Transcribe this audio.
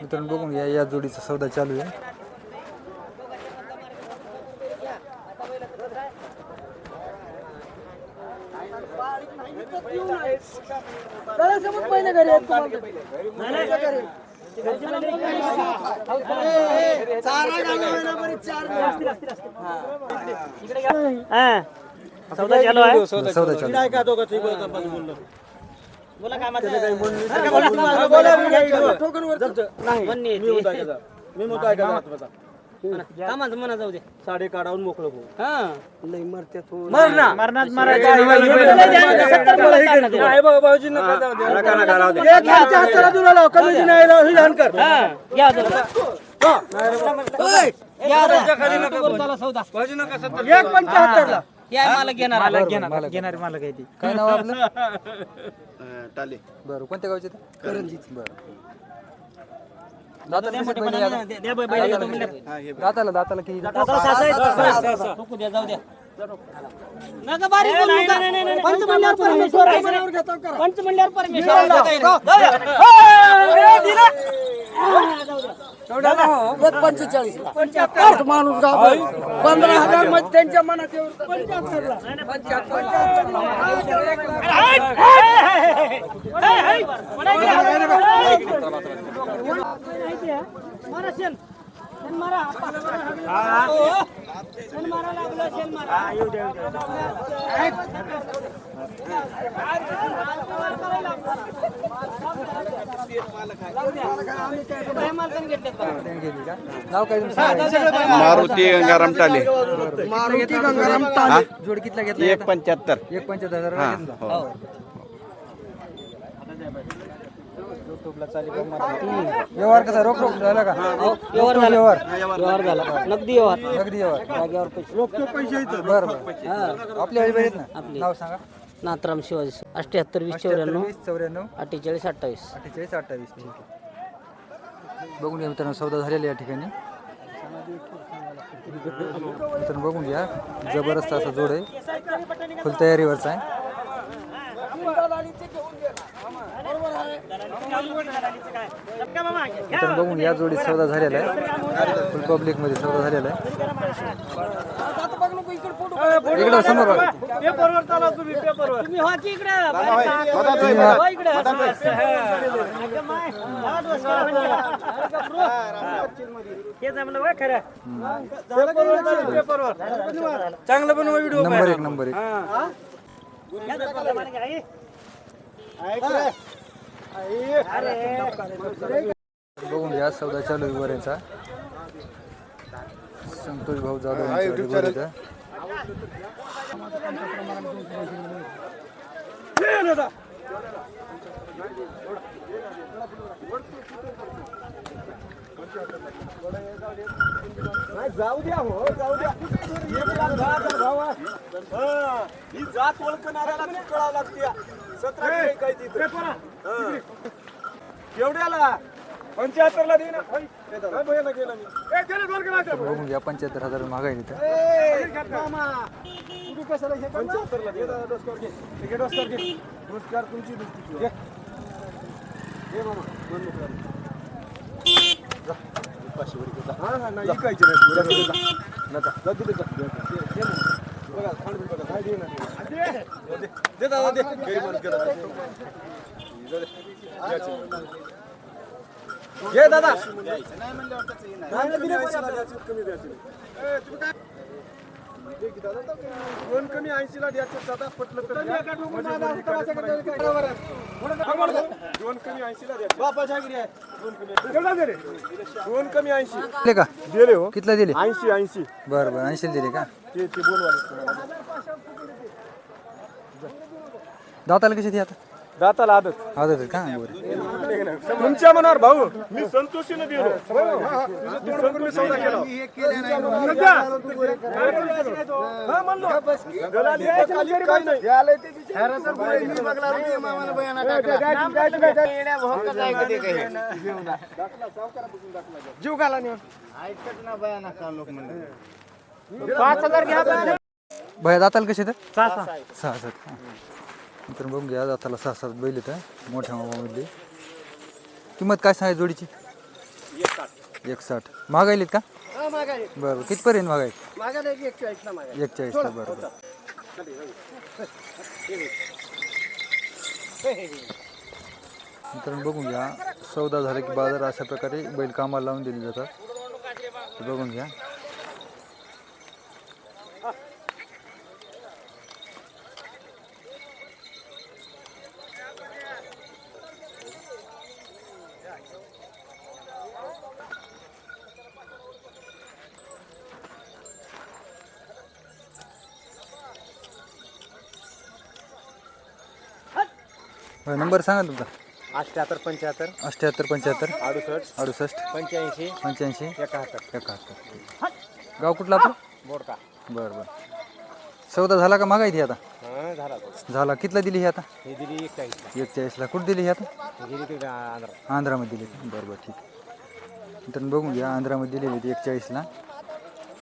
मित्रांनो बघून घ्या या जोडीचा सौदा चालू आहे. सौदा चालू आहे. सौदा चालू आहे. बोला काय माझं मी म्हणतो ऐकायचा मी म्हणतो ऐकायचा कामाचं म्हणा जाऊ दे. साडे काढावून मोकळं भाऊ हा. लई मरते तू मरणार मरणार कमी नाही राव, ही. लहान कर. एक पंच्याहत्तरला या मला घेणार. घेणार घेणार मला ती. काय नाव आपलं? टाले. बरं कोणत्या गावचे करंजी बरं. दाताला किती बैल आहे आता? दाताला दाताला किती नको बारीक बोलू नका. पंच म्हणल्यावर परमेश्वर. आहे. पंच म्हणल्यावर परमेश्वर. आहे. जाऊ द्या. एक पंचेचाळीस पंच्याहत्तर माणूस गाव पंधरा हजारमध्ये त्यांच्या मनात मारा नाव काय. मारुती गंगाराम टाले. मारुती गंगाराम ताले जोड कितला घेतला एक पंच्याहत्तर. एक पंच्याहत्तर हजार हा. हो. व्यवहार कसा? रोख रोख झाला का? व्यवहार झाला. व्यवहार. व्यवहार झाला. नगदी व्यवहार. नगदी व्यवहार. जागेवर पैसे. बरं बरं. आपल्या वेळी ना? नाव सांगा. नाथराम शिवाजी अठ्याहत्तर वीस चौऱ्याण्णव वीस चौऱ्याण्णव. अठ्ठेचाळीस अठ्ठावीस. अठ्ठेचाळीस अठ्ठावीस ठीक आहे. बघून घ्या मित्रांनो सौदा झालेला या ठिकाणी. मित्रांनो बघून घ्या. जबरदस्त असा जोड आहे. फुल तयारीवरचा आहे. मित्रांनो बघून घ्या जोडी सौदा झालेला आहे. फुल पब्लिकमध्ये सौदा झालेला आहे. इकडं समोर बघा. पेपरवर चाला तुम्ही पेपरवर. तुम्ही हो की इकडे? हा- हो खरं पेपरवर चाला, पेपरवर चांगलं बनवा व्हिडिओ नंबर एक नंबर एक. बघून घ्या सौदा चालू आहे वरेचा संतोष भाऊ जाधव. जाऊ द्या हो जाऊ द्या. हा, ही जात ओळखणाऱ्याला कळावं लागते. सतरा काही काही तिथे. केवढ्याला पंच्याहत्तरला दे ना. काय भयाला गेला मी घ्या पंच्याहत्तर हजार महागाई तिथं ए, मामा, तू कशाला हे पंच्याहत्तरला दे. दे, डोसकर घे. हे घे, डोसकर घे. डोसकर तुमची दुसरी घे. घे मामा, दोन. जा. पाचशे घे, जा. हा, हा, नाही, इकायचे नाही. नका. जा, ना. बघा, बिंड बघा. दे ना. दे, दे. दे, दादा, दे. गरीब माणूस गेला. घे दादा. कमी. दोन कमी ऐंशीला द्यायचे दादा पटलं तर द्या. दोन कमी दोन कमी केवढा दिले दोन कमी ऐंशी दिले का? दिले हो. कितला दिले? ऐंशी ऐंशी. बरं बरं ऐंशी दिले का? ते ते बोलवाले. दाताला कशी ती आता? दाताला आदत. आदत आहे का? बरं. तुमच्या मनावर भाऊ. मी संतोषीने दिलो. मी संतोषी सौदा केला हा, म्हणलो. दलाली आहे, खाली काही? नाही. जीव घाला. नेऊन. पाच हजार घ्या भया दाताला कशी तर? सहा सहा. सात. का तर बघून घ्या दाताला सहा सात बैल येतं मोठ्या मामामधली. किंमत काय सांगाय जोडीची? एक साठ मागायलीत का? हा मागाय बरं बरं कितपर्यंत मागायला एक चाळीसला मागाय एक चाळीसला बरं बरं. मित्रांनो बघून घ्या. सौदा झाला की बाजार अशा प्रकारे बैल कामाला लावून दिले जातात. बघून घ्या. बरं, नंबर सांगा तुमचा. अठ्याहत्तर पंच्याहत्तर अठ्ठ्याहत्तर पंच्याहत्तर अडुसष्ट अडुसष्ट पंच्याऐंशी पंच्याऐंशी एकाहत्तर. एकाहत्तर. गाव कुठलं आपलं? बोरका बरं बरं. सौदा झाला का मागायची आता? हा झाला तो. झाला. कितला दिली ही आता? हे दिली एक चाळीसला एक चाळीसला कुठं दिली ही आता? हे दिली ते आंध्रा आंध्रामध्ये दिली. बरं बरं ठीक. मित्रांनो बघून घ्या. आंध्रामध्ये दिलेली होती एक चाळीसला